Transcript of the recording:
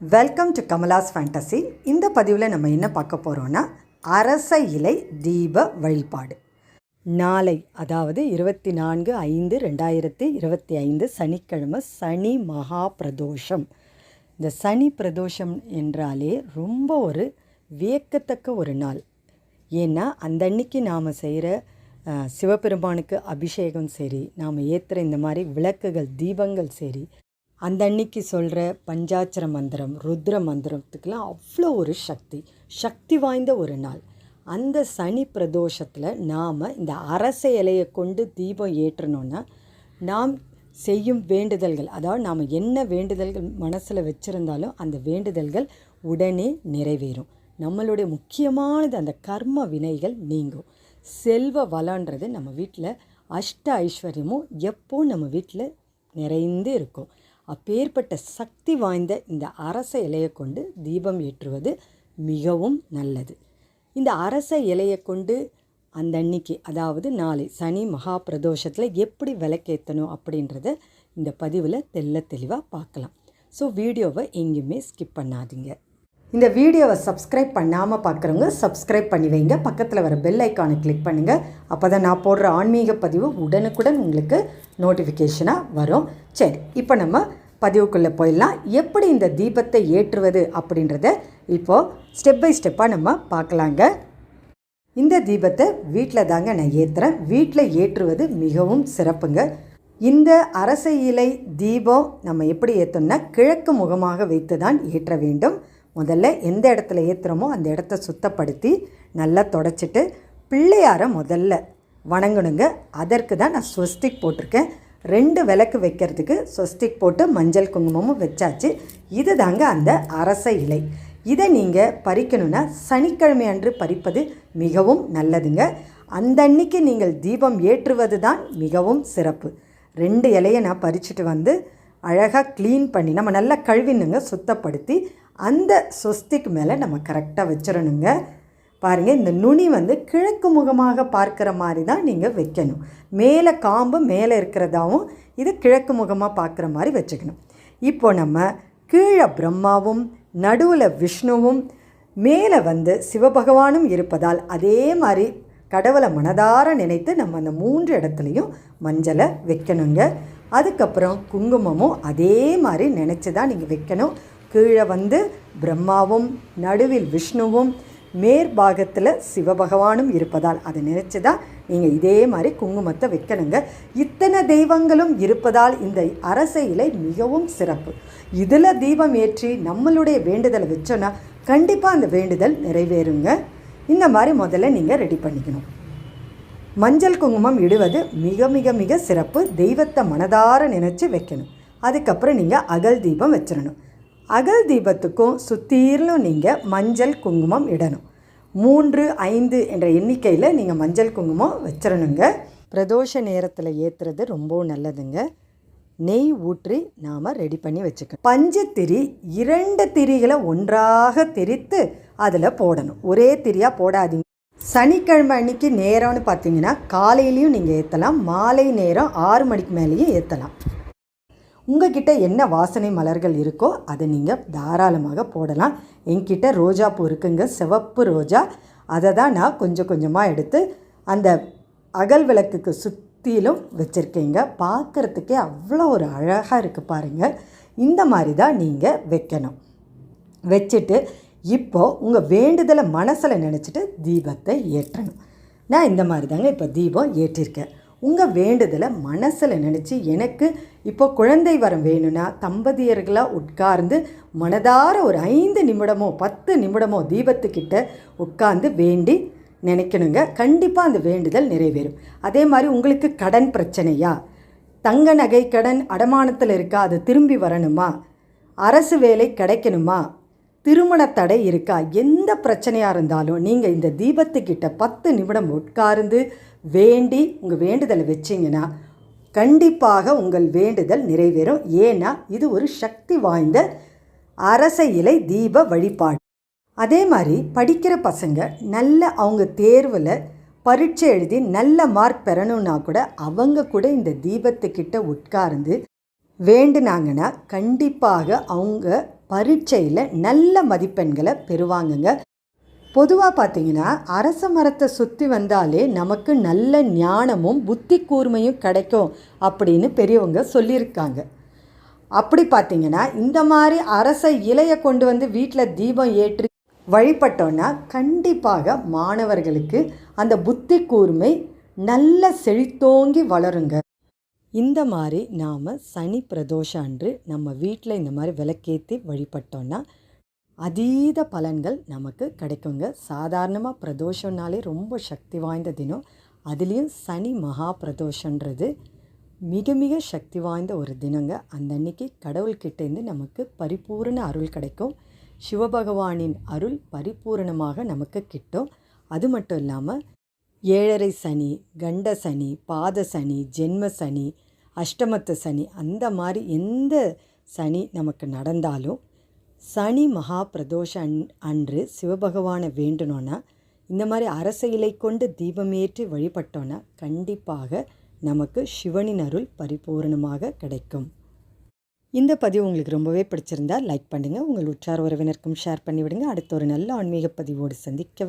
Welcome to Kamala's fantasy இந்த பதிவில் நம்ம என்ன பார்க்க போகிறோன்னா அரச இலை தீப வழிபாடு. நாளை அதாவது இருபத்தி நான்கு ஐந்து ரெண்டாயிரத்தி இருபத்தி ஐந்து சனிக்கிழமை சனி மகா பிரதோஷம். இந்த சனி பிரதோஷம் என்றாலே ரொம்ப ஒரு வியக்கத்தக்க ஒரு நாள். ஏன்னா அந்த அன்னைக்கு நாம் செய்கிற சிவபெருமானுக்கு அபிஷேகம் சரி நாம் ஏற்றுகிற இந்த மாதிரி விளக்குகள் தீபங்கள் சரி அந்த அன்னைக்கு சொல்கிற பஞ்சாட்சர மந்திரம் ருத்ர மந்திரத்துக்கெலாம் அவ்வளோ ஒரு சக்தி சக்தி வாய்ந்த ஒரு நாள். அந்த சனி பிரதோஷத்தில் நாம் இந்த அரச இலையை கொண்டு தீபம் ஏற்றணுன்னா நாம் செய்யும் வேண்டுதல்கள் அதாவது நாம் என்ன வேண்டுதல்கள் மனசில் வச்சுருந்தாலும் அந்த வேண்டுதல்கள் உடனே நிறைவேறும். நம்மளுடைய முக்கியமானது அந்த கர்ம வினைகள் நீங்கும். செல்வ வளன்றது நம்ம வீட்டில் அஷ்ட ஐஸ்வர்யமும் எப்போ நம்ம வீட்டில் நிறைந்து இருக்கும். அப்பேற்பட்ட சக்தி வாய்ந்த இந்த அரச இலையை கொண்டு தீபம் ஏற்றுவது மிகவும் நல்லது. இந்த அரச இலையை கொண்டு அந்த அன்னைக்கு அதாவது நாளை சனி மகா பிரதோஷத்தில் எப்படி விளக்கேற்றணும் அப்படின்றத இந்த பதிவில் தெல்ல தெளிவாக பார்க்கலாம். ஸோ வீடியோவை எங்கேயுமே ஸ்கிப் பண்ணாதீங்க. இந்த வீடியோவை சப்ஸ்கிரைப் பண்ணாமல் பார்க்குறவங்க சப்ஸ்கிரைப் பண்ணி வைங்க. பக்கத்தில் வர பெல் ஐக்கானை கிளிக் பண்ணுங்கள் அப்போ தான் நான் போடுற ஆன்மீக பதிவு உடனுக்குடன் உங்களுக்கு நோட்டிஃபிகேஷனாக வரும். சரி இப்போ நம்ம பதிவுக்குள்ளே போயிடலாம். எப்படி இந்த தீபத்தை ஏற்றுவது அப்படின்றத இப்போது ஸ்டெப் பை ஸ்டெப்பாக நம்ம பார்க்கலாங்க. இந்த தீபத்தை வீட்டில் தாங்க நான் ஏற்றுறேன் வீட்டில் ஏற்றுவது மிகவும் சிறப்புங்க. இந்த அரச இலை தீபம் நம்ம எப்படி ஏற்றோம்னா கிழக்கு முகமாக வைத்து தான் ஏற்ற வேண்டும். முதல்ல எந்த இடத்துல ஏற்றுறோமோ அந்த இடத்த சுத்தப்படுத்தி நல்லா தொடச்சிட்டு பிள்ளையாரை முதல்ல வணங்கணுங்க. அதற்கு தான் நான் ஸ்வஸ்திக் போட்டிருக்கேன். ரெண்டு விளக்கு வைக்கிறதுக்கு ஸ்வஸ்திக் போட்டு மஞ்சள் குங்குமமும் வச்சாச்சு. இது தாங்க அந்த அரச இலை. இதை நீங்கள் பறிக்கணும்னா சனிக்கிழமை அன்று பறிப்பது மிகவும் நல்லதுங்க. அந்த அன்னைக்கு நீங்கள் தீபம் ஏற்றுவது தான் மிகவும் சிறப்பு. ரெண்டு இலையை நான் பறிச்சுட்டு வந்து அழகாக க்ளீன் பண்ணி நம்ம நல்லா கழுவினுங்க சுத்தப்படுத்தி அந்த சொஸ்திக்கு மேலே நம்ம கரெக்டாக வச்சிடணுங்க பாருங்கள் இந்த நுனி வந்து கிழக்கு முகமாக பார்க்குற மாதிரி தான் நீங்கள் வைக்கணும். மேலே காம்பு மேலே இருக்கிறதாவும் இது கிழக்கு முகமாக பார்க்குற மாதிரி வச்சுக்கணும். இப்போ நம்ம கீழே பிரம்மாவும் நடுவில் விஷ்ணுவும் மேலே வந்து சிவபகவானும் இருப்பதால் அதே மாதிரி கடவுளை மனதார நினைத்து நம்ம அந்த மூன்று இடத்துலையும் மஞ்சளை வைக்கணுங்க. அதுக்கப்புறம் குங்குமமும் அதே மாதிரி நினச்சி தான் நீங்கள் வைக்கணும். கீழே வந்து பிரம்மாவும் நடுவில் விஷ்ணுவும் மேற்பாகத்தில் சிவபகவானும் இருப்பதால் அதை நினச்சி தான் நீங்கள் இதே மாதிரி குங்குமத்தை வைக்கணுங்க. இத்தனை தெய்வங்களும் இருப்பதால் இந்த அரச இலை மிகவும் சிறப்பு. இதில் தீபம் ஏற்றி நம்மளுடைய வேண்டுதலை வச்சோன்னா கண்டிப்பாக அந்த வேண்டுதல் நிறைவேறுங்க. இந்த மாதிரி முதல்ல நீங்கள் ரெடி பண்ணிக்கணும். மஞ்சள் குங்குமம் இடுவது மிக மிக மிக சிறப்பு. தெய்வத்தை மனதார நினச்சி வைக்கணும். அதுக்கப்புறம் நீங்கள் அகல் தீபம் வச்சிடணும் அகல் தீபத்துக்கும் சுத்தீரிலும் நீங்கள் மஞ்சள் குங்குமம் இடணும். மூன்று ஐந்து என்ற எண்ணிக்கையில் நீங்கள் மஞ்சள் குங்குமம் வச்சிடணுங்க பிரதோஷ நேரத்தில் ஏற்றுறது ரொம்ப நல்லதுங்க. நெய் ஊற்றி நாம் ரெடி பண்ணி வச்சுக்கணும். பஞ்சத்திரி இரண்டு திரிகளை ஒன்றாக திரித்து அதில் போடணும். ஒரே திரியாக போடாதீங்க. சனிக்கிழமை அன்னைக்கு நேரம்னு பார்த்தீங்கன்னா காலையிலையும் நீங்கள் ஏற்றலாம் மாலை நேரம் ஆறு மணிக்கு மேலேயும் ஏற்றலாம் உங்ககிட்ட என்ன வாசனை மலர்கள் இருக்கோ அதை நீங்கள் தாராளமாக போடலாம். என்கிட்ட ரோஜா பூ இருக்குங்க சிவப்பு ரோஜா. அதை தான் நான் கொஞ்சம் கொஞ்சமாக எடுத்து அந்த அகல் விளக்குக்கு சுற்றிலும் வச்சுருக்கீங்க. பார்க்குறதுக்கே அவ்வளோ ஒரு அழகாக இருக்குது பாருங்கள் இந்த மாதிரி தான் நீங்கள் வைக்கணும். வச்சுட்டு இப்போது உங்கள் வேண்டுதலை மனசில் நினச்சிட்டு தீபத்தை ஏற்றணும். நான் இந்த மாதிரி தாங்க இப்போ தீபம் ஏற்றிருக்கேன். உங்கள் வேண்டுதலை மனசில் நினச்சி எனக்கு இப்போ குழந்தை வரம் வேணும்னா தம்பதியர்களாக உட்கார்ந்து மனதார ஒரு ஐந்து நிமிடமோ பத்து நிமிடமோ தீபத்துக்கிட்ட உட்கார்ந்து வேண்டி நினைக்கணுங்க. கண்டிப்பாக அந்த வேண்டுதல் நிறைவேறும். அதே மாதிரி உங்களுக்கு கடன் பிரச்சனையா? தங்க நகை கடன் அடமானத்தில் இருக்கா? அது திரும்பி வரணுமா? அரசு வேலை கிடைக்கணுமா? திருமண தடை இருக்கா? எந்த பிரச்சனையாக இருந்தாலும் நீங்கள் இந்த தீபத்துக்கிட்ட பத்து நிமிடம் உட்கார்ந்து வேண்டி உங்கள் வேண்டுதலை வச்சிங்கன்னா கண்டிப்பாக உங்கள் வேண்டுதல் நிறைவேறும். ஏன்னா இது ஒரு சக்தி வாய்ந்த அரச இலை தீப வழிபாடு. அதே மாதிரி படிக்கிற பசங்க நல்ல அவங்க தேர்வில் பரீட்சை எழுதி நல்ல மார்க் பெறணும்னா கூட அவங்க கூட இந்த தீபத்துக்கிட்ட உட்கார்ந்து வேண்டுனாங்கன்னா கண்டிப்பாக அவங்க பரீட்சையில் நல்ல மதிப்பெண்களை பெறுவாங்கங்க. பொதுவாக பார்த்தீங்கன்னா அரச மரத்தை சுற்றி வந்தாலே நமக்கு நல்ல ஞானமும் புத்தி கூர்மையும் கிடைக்கும் அப்படின்னு பெரியவங்க சொல்லியிருக்காங்க. அப்படி பார்த்தீங்கன்னா இந்த மாதிரி அரச இலையை கொண்டு வந்து வீட்டில் தீபம் ஏற்றி வழிபட்டோன்னா கண்டிப்பாக மாணவர்களுக்கு அந்த புத்தி கூர்மை நல்ல செழித்தோங்கி வளருங்க. இந்த மாதிரி நாம் சனி பிரதோஷம் அன்று நம்ம வீட்டில் இந்த மாதிரி விளக்கேற்றி வழிபட்டோன்னா அதீத பலன்கள் நமக்கு கிடைக்குங்க. சாதாரணமாக பிரதோஷம்னாலே ரொம்ப சக்தி வாய்ந்த தினம். அதுலேயும் சனி மகா பிரதோஷன்றது மிக மிக சக்தி வாய்ந்த ஒரு தினங்க. அந்த அன்னைக்கு கடவுள்கிட்டேருந்து நமக்கு பரிபூரண அருள் கிடைக்கும். சிவபகவானின் அருள் பரிபூரணமாக நமக்கு கிட்டும். அது மட்டும் இல்லாமல் ஏழரை சனி கண்ட சனி பாத சனி ஜென்ம சனி அஷ்டமத்து சனி அந்த மாதிரி எந்த சனி நமக்கு நடந்தாலும் சனி மகா பிரதோஷ அன் அன்று சிவபகவானை வேண்டணும்னா இந்த மாதிரி அரச இலை கொண்டு தீபமேற்றி வழிபட்டோன்னா கண்டிப்பாக நமக்கு சிவனின் அருள் பரிபூரணமாக கிடைக்கும். இந்த பதிவு உங்களுக்கு ரொம்பவே பிடிச்சிருந்தா லைக் பண்ணுங்கள் உங்கள் உற்றார் உறவினருக்கும் ஷேர் பண்ணிவிடுங்க. அடுத்த ஒரு நல்ல ஆன்மீக பதிவோடு சந்திக்க